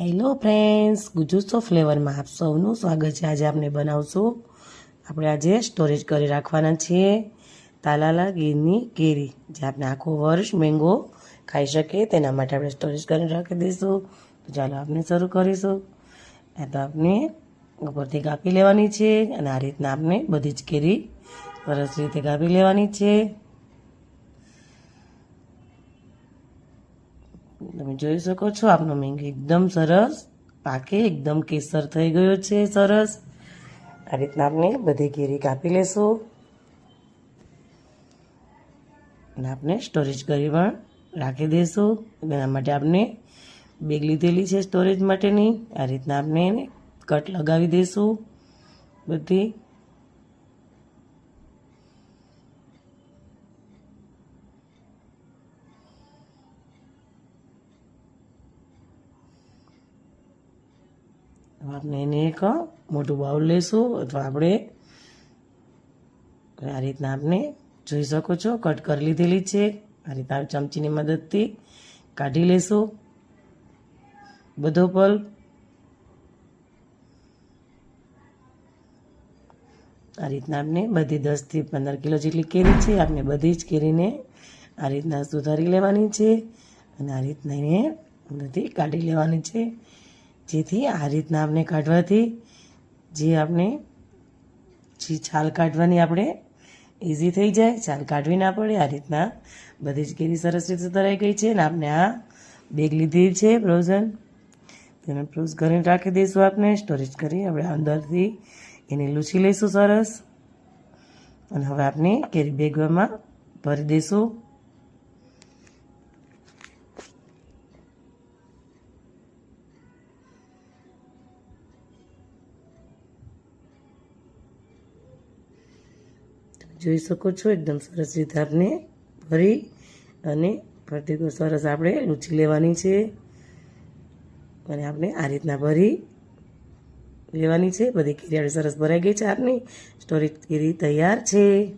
Hello friends ગુજુસો ફ્લેવરમાં આપ સૌનું સ્વાગત છે. આજે આપણે બનાવશું. આપણે આજે સ્ટોરેજ કરી રાખવાના છીએ. તાલાલા, ગીરની કેરી. જે આપણે આખો વર્ષ મેંગો ખાઈ શકીએ તેના માટે આપણે સ્ટોરેજ કરીને રાખી દઈશું. તો ચાલો આપણે શરૂ કરીશું. આ તો આપણે ઉપરથી કાપી લેવાની છે અને આ રીતના આપણે બધી જ કેરી સરસ રીતે કાપી લેવાની છે. તમે જોઈ શકો છો, આપનો મેંગો એકદમ સરસ, પાકે, એકદમ કેસર થઈ ગયો છે, સરસ. આ રીતના આપણે બધી કેરી કાપી લેશું. અને આપણે સ્ટોરેજ કરી પણ રાખી દઈશું એના માટે આપણે બેગ લીધેલી છે સ્ટોરેજ માટેની. આ રીતના આપણે એને કટ લગાવી દઈશું બધી આપણે એને એક મોટું બાઉલ લેશું અથવા આપણે આ રીતના આપણે જોઈ શકો છો. કટ કરી લીધેલી છે. આ રીતના ચમચીની મદદથી કાઢી લેશું. બધો પલ્પ આ રીતના આપણે બધી દસથી પંદર કિલો જેટલી કેરી છે આપણે બધી જ કેરીને આ રીતના સુધારી લેવાની છે અને આ રીતના એને અંદરથી કાઢી લેવાની છે. જેથી આ રીતના આપણે કાઢવાથી જે આપણે જે છાલ કાઢવાની આપણે ઇઝી થઈ જાય, છાલ કાઢવી ના પડે, આ રીતના બધી જ કેરી સરસ રીતે તરાઈ ગઈ છે અને આપણે આ બેગ લીધી છે ફ્રોઝન તેને ફ્રોઝ કરીને રાખી દઈશું આપણે સ્ટોરેજ કરી આપણે અંદરથી એને લૂછી લઈશું સરસ. અને હવે આપણે કેરી બેગમાં ભરી દઈશું. જોઈ શકો છો, એકદમ સરસ રીતે આપણે ભરી અને ફરતી સરસ આપણે લૂચી લેવાની છે. અને આપણે આ રીતના ભરી લેવાની છે. બધી કેરી આપણે સરસ ભરાઈ ગઈ છે. આપની સ્ટોરેજ કેરી તૈયાર છે.